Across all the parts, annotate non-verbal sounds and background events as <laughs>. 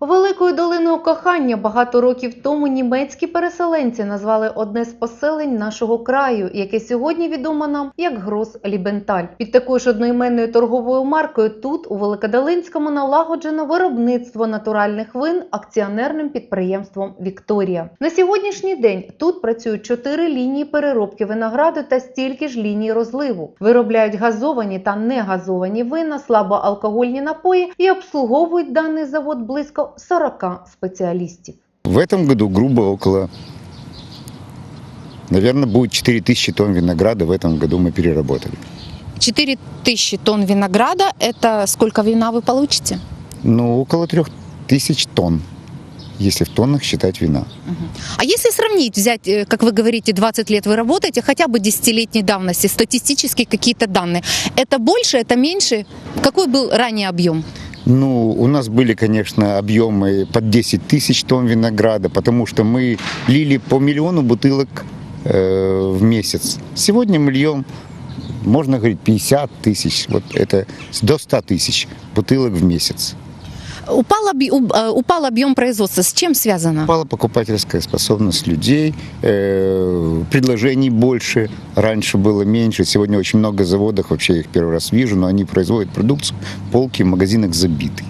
Великою долиною кохання багато років тому німецькі переселенці назвали одне з поселень нашого краю, яке сьогодні відомо нам як Грос Лібенталь. Під такою ж одноіменною торговою маркою тут, у Великодолинському, налагоджено виробництво натуральних вин акціонерним підприємством Вікторія. На сьогоднішній день тут працюють чотири лінії переробки винограду та стільки ж ліній розливу. Виробляють газовані та негазовані вина, слабоалкогольні напої і обслуговують даний завод близько 40 спеціалістів. В этом году грубо около, наверное, будет 4000 тонн винограда в этом году мы переработали. 4000 тонн винограда. Это сколько вина вы получите? Ну, около 3000 тонн, если в тоннах считать вина. А если сравнить, взять, э, как вы говорите, 20 лет вы работаете, хотя бы 10-летней давности, статистически какие-то данные, это больше, это меньше? Какой был ранее объем? Ну, у нас были, конечно, объемы под 10 тысяч тонн винограда, потому что мы лили по миллиону бутылок э, в месяц. Сегодня мы льем, можно говорить, 50 тысяч, вот это до 100 тысяч бутылок в месяц. Упал, объ- э, упал объем производства. С чем связано? Упала покупательская способность людей, э, предложений больше, раньше было меньше, сегодня очень много заводов, вообще я их первый раз вижу, но они производят продукцию, полки в магазинах забиты.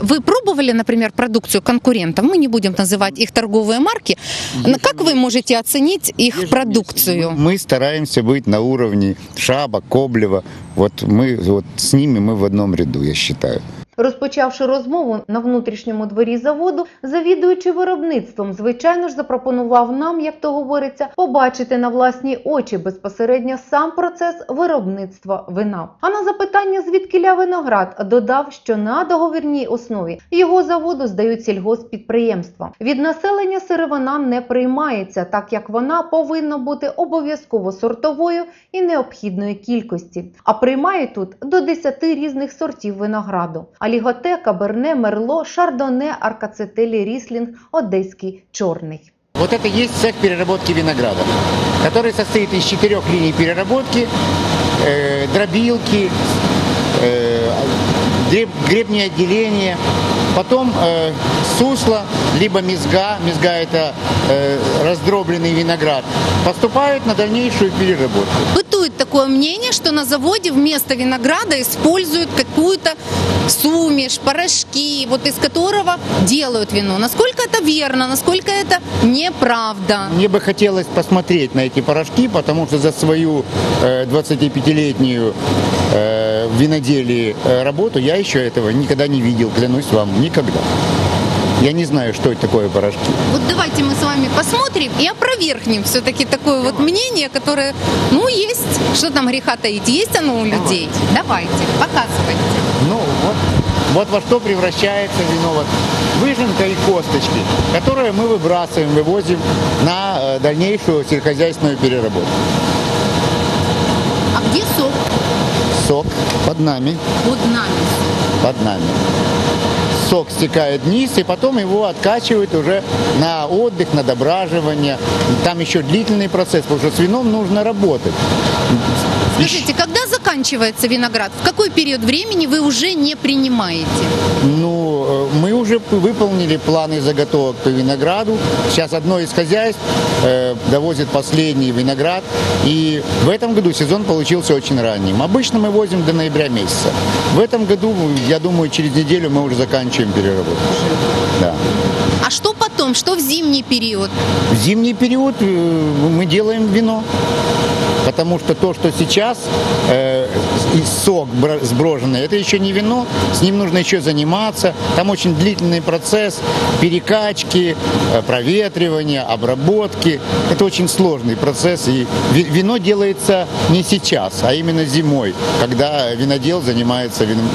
Вы пробовали, например, продукцию конкурентов? Мы не будем называть их торговые марки. Но Как вы можете оценить их продукцию? Мы стараемся быть на уровне Шаба, Коблева, вот мы вот с ними мы в одном ряду, я считаю. Розпочавши розмову на внутрішньому дворі заводу, завідуючи виробництвом, звичайно ж запропонував нам, як то говориться, побачити на власні очі безпосередньо сам процес виробництва вина. А на запитання, звідкиля виноград, додав, що на договірній основі його заводу здають сільгосппідприємства. Від населення сировина не приймається, так як вона повинна бути обов'язково сортовою і необхідної кількості. А приймають тут до 10 різних сортів винограду: аліготе, каберне, мерло, шардоне, аркацетелі, ріслінг, одеський чорний. Вот это есть цех переработки винограда, который состоит из четырех линий переработки, э, дробилки, э, греб, гребни отделения, потом э, сусло, либо мезга, мезга это э, раздробленный виноград, поступают на дальнейшую переработку. Такое мнение, что на заводе вместо винограда используют какую-то сумеш, порошки, вот из которого делают вино. Насколько это верно, насколько это неправда? Мне бы хотелось посмотреть на эти порошки, потому что за свою э, 25-летнюю э, в виноделии э, работу я еще этого никогда не видел, клянусь вам, никогда. Я не знаю, что это такое порошки. Вот давайте мы с вами посмотрим и опровергнем все-таки такое вот мнение, которое, ну, есть. Что там греха таить? Есть оно у людей? Давайте, показывайте. Ну, вот, вот во что превращается вино. Вот выжимка и косточки, которые мы выбрасываем, вывозим на э, дальнейшую сельскохозяйственную переработку. А где сок Сок под нами, под нами? под нами. Сок стекает вниз, и потом его откачивают уже на отдых, на дображивание. Там еще длительный процесс, потому что с вином нужно работать. Скажите, когда заканчивается виноград? В какой период времени вы уже не принимаете? Ну, э, мы уже выполнили планы заготовок по винограду. Сейчас одно из хозяйств э, довозит последний виноград. И в этом году сезон получился очень ранним. Обычно мы возим до ноября месяца. В этом году, я думаю, через неделю мы уже заканчиваем переработку. Да. А что потом? Что в зимний период? В зимний период э, мы делаем вино. Потому что то, что сейчас э, и сок бро- сброженный, это еще не вино, с ним нужно еще заниматься. Там очень длительный процесс перекачки, э, проветривания, обработки. Это очень сложный процесс. И ви- вино делается не сейчас, а именно зимой, когда винодел занимается вином-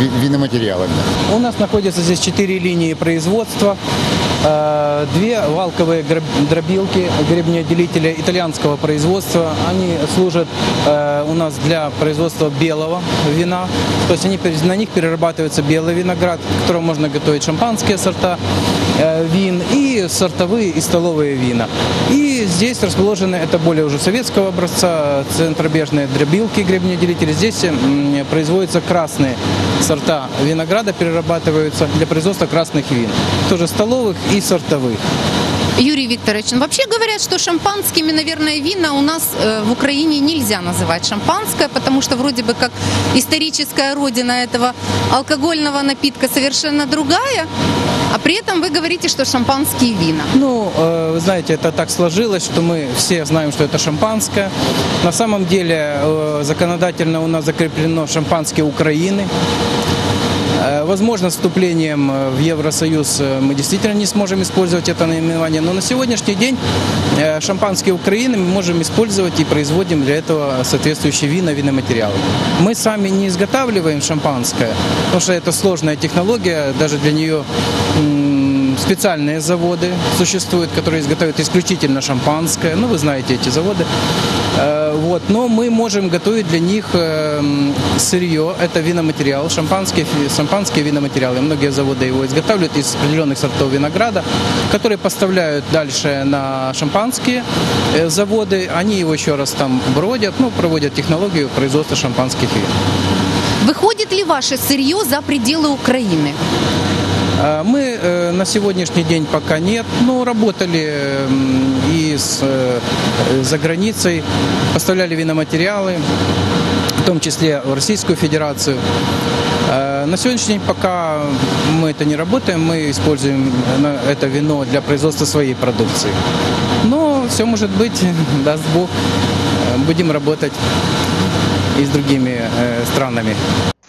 ви- виноматериалами. У нас находится здесь четыре линии производства, две валковые дробилки, гребнеотделители итальянского производства. Они служат э, у нас для производства белого вина. То есть они, на них перерабатывается белый виноград, в котором можно готовить шампанские сорта э, вин и сортовые и столовые вина. И здесь расположены, это более уже советского образца, центробежные дробилки, гребнеотделители. Здесь производятся красные сорта винограда перерабатываются для производства красных вин. Тоже столовых и сортовых. Юрий Викторович, ну, вообще говорят, что шампанскими, наверное, вина у нас э, в Украине нельзя называть шампанское, потому что вроде бы как историческая родина этого алкогольного напитка совершенно другая, а при этом вы говорите, что шампанские вина. Ну, э, вы знаете, это так сложилось, что мы все знаем, что это шампанское. На самом деле э, законодательно у нас закреплено шампанское Украины. Э, Возможно, с вступлением э, в Евросоюз э, мы действительно не сможем использовать это наименование, но на сегодняшний день шампанское Украины мы можем использовать и производим для этого соответствующие вина, виноматериалы. Мы сами не изготавливаем шампанское, потому что это сложная технология, даже для нее специальные заводы существуют, которые изготавливают исключительно шампанское. Ну, вы знаете эти заводы. Э, Вот. Но мы можем готовить для них эм, сырье, это виноматериал, шампанские, шампанские виноматериалы. Многие заводы его изготавливают из определенных сортов винограда, которые поставляют дальше на шампанские э, заводы. Они его еще раз там бродят, ну, проводят технологию производства шампанских вин. Выходит ли ваше сырье за пределы Украины? А, Мы э, на сегодняшний день пока нет, но работали и с, э, за границей, поставляли виноматериалы, в том числе в Российскую Федерацию. Э, На сегодняшний день пока мы это не работаем, мы используем на- это вино для производства своей продукции. Но все может быть, <laughs> даст Бог, э, будем работать и с другими э, странами.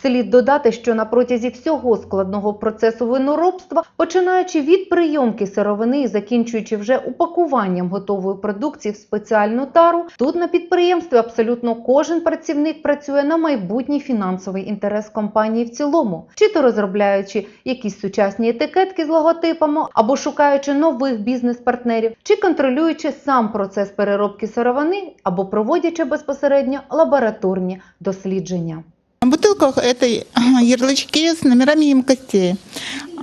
Слід додати, що на протязі всього складного процесу виноробства, починаючи від прийомки сировини і закінчуючи вже упакуванням готової продукції в спеціальну тару, тут на підприємстві абсолютно кожен працівник працює на майбутній фінансовий інтерес компанії в цілому, чи то розробляючи якісь сучасні етикетки з логотипами, або шукаючи нових бізнес-партнерів, чи контролюючи сам процес переробки сировини, або проводячи безпосередньо лабораторні дослідження. Бутылках это <clears throat> ярлычки с номерами емкостей.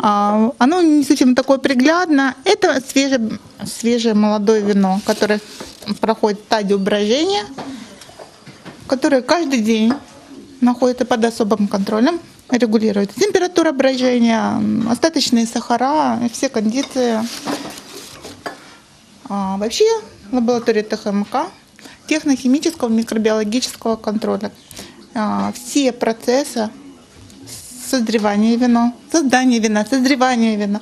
А, Оно не совсем такое приглядно. Это свежее, свежее молодое вино, которое проходит стадию брожения, которое каждый день находится под особым контролем, регулируется температура брожения, остаточные сахара, все кондиции. А, вообще лаборатория ТХМК, технохимического микробиологического контроля. А, все процессы созревания вина, создания вина, созревания вина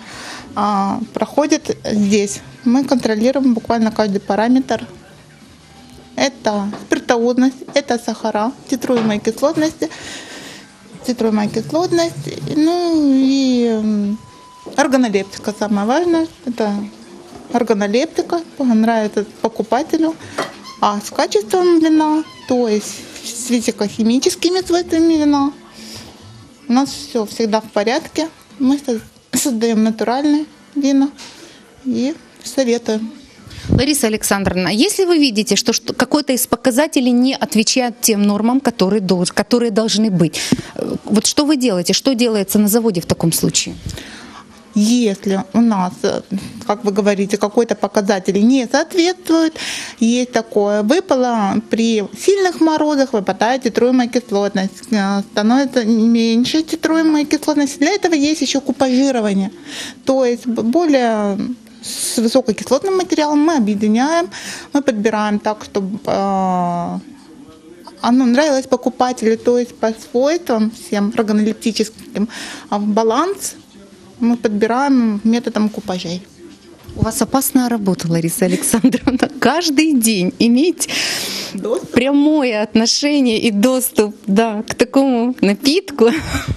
а, проходят здесь. Мы контролируем буквально каждый параметр. Это спиртоудность, это сахара, титруемая кислотность, титруемая кислотность, ну и органолептика самое важное. Это органолептика, нравится покупателю. А с качеством вина, то есть с физико-химическими свойствами вина, у нас все всегда в порядке. Мы со- создаем натуральные вина и советуем. Лариса Александровна, если вы видите, что, что какой-то из показателей не отвечает тем нормам, которые, которые должны быть, э, вот что вы делаете, что делается на заводе в таком случае? Если у нас, э, как вы говорите, какой-то показатель не соответствует, есть такое, выпало при сильных морозах, выпадает титруемая кислотность, э, становится меньше титруемая кислотность. Для этого есть еще купажирование. То есть более с высококислотным материалом мы объединяем, мы подбираем так, чтобы э, оно нравилось покупателю, то есть по свойствам всем органолептическим а в баланс мы подбираем методом купажей. У вас опасная работа, Лариса Александровна. <laughs> Каждый день иметь прямое отношение и доступ да, к такому напитку.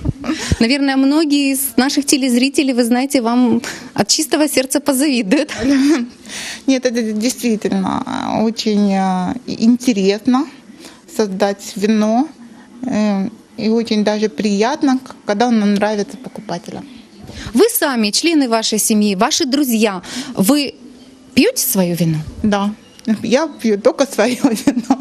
<laughs> Наверное, многие из наших телезрителей, вы знаете, вам от чистого сердца позавидуют. <laughs> Нет, это действительно э, очень э, интересно создать вино. э, И очень даже приятно, когда оно нравится покупателям. Вы сами, члены вашей семьи, ваши друзья, вы пьете свое вино? Да, я пью только свое <laughs> вино.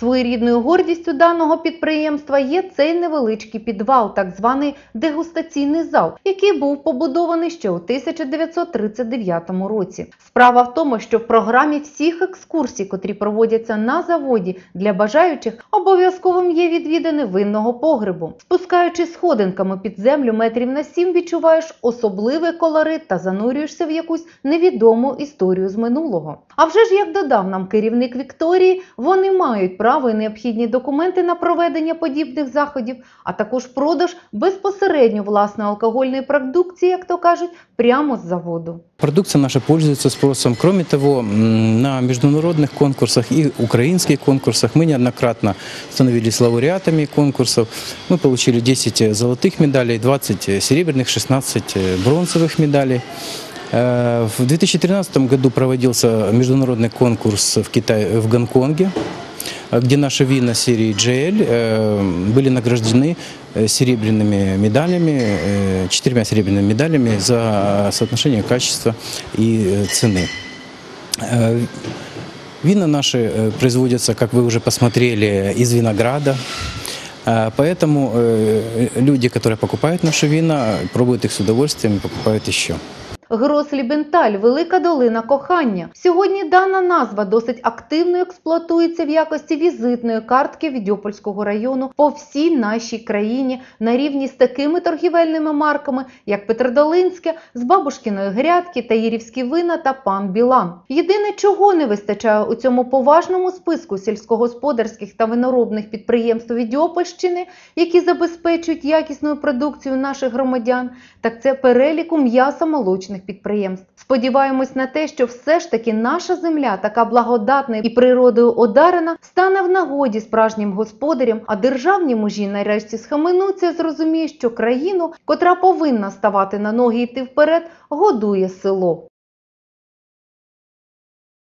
Своєрідною гордістю даного підприємства є цей невеличкий підвал, так званий дегустаційний зал, який був побудований ще у 1939 році. Справа в тому, що в програмі всіх екскурсій, котрі проводяться на заводі для бажаючих, обов'язковим є відвідини винного погребу. Спускаючись сходинками під землю метрів на сім, відчуваєш особливий колорит та занурюєшся в якусь невідому історію з минулого. А вже ж як додав нам керівник Вікторії, вони мають право і необхідні документи на проведення подібних заходів, а також продаж безпосередньо власної алкогольної продукції, як то кажуть, прямо з заводу. Продукция наша пользуется спросом. Кроме того, м, на международных конкурсах и украинских конкурсах мы неоднократно становились лауреатами конкурсов. Мы получили 10 золотых медалей, 20 серебряных, 16 бронзовых медалей. Э, В 2013 году проводился международный конкурс в Китае, в Гонконге, э, Где наши вина серии GL э, были награждены э, серебряными медалями, э, четырьмя серебряными медалями за соотношение качества и цены. Вина наши производятся, как вы уже посмотрели, из винограда. Поэтому люди, которые покупают наши вина, пробуют их с удовольствием и покупают еще. Грослібенталь Велика долина кохання. Сьогодні дана назва досить активно експлуатується в якості візитної картки Відьопольського району по всій нашій країні на рівні з такими торгівельними марками, як Петродолинське, з Бабушкіної грядки, Таїрівські вина та пан Білан. Єдине, чого не вистачає у цьому поважному списку сільськогосподарських та виноробних підприємств Відьопольщини, які забезпечують якісною продукцією наших громадян, так це переліку м'ясо-молочних підприємств. Сподіваємось на те, що все ж таки наша земля, така благодатна і природою одарена, стане в нагоді справжнім господарям, а державні мужі нарешті схаменуться зрозуміють, що країну, котра повинна ставати на ноги і йти вперед, годує село.